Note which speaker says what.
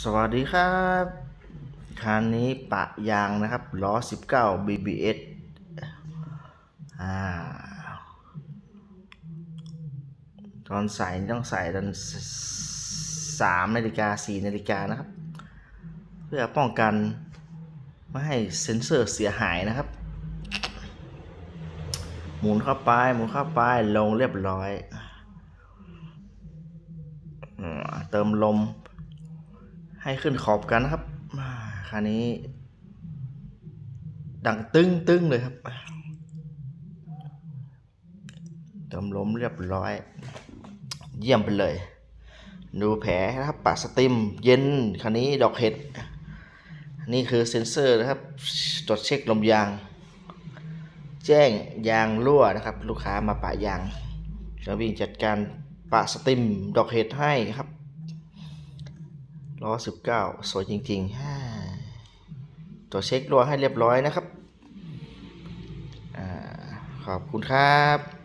Speaker 1: สวัสดีครับคันนี้ปะยางนะครับล้อ 19 BBS อ่า ตอนใส่ต้องใส่ตอนสามนาฬิกาสี่นาฬิกานะครับ เพื่อป้องกันไม่ให้เซ็นเซอร์เสียหายนะครับ หมุนเข้าไป หมุนเข้าไป ลงเรียบร้อย เติมลม ให้ขึ้นขอบกันนะครับอ่าคันนี้ ดังตึ้งตึ้งเลยครับ เติมลมเรียบร้อย เยี่ยมไปเลย ดูแผลนะครับปะสติมเย็นคันนี้ดอกเห็ด นี่คือเซ็นเซอร์นะครับ ตรวจเช็คลมยาง แจ้งยางรั่วนะครับ ลูกค้ามาปะยางจะวิ่งจัดการปะสติมดอกเห็ดให้ครับ ล้อสิบเก้าสวยจริงๆฮ่าตัวเช็ครัวให้เรียบร้อยนะครับอขอบคุณครับ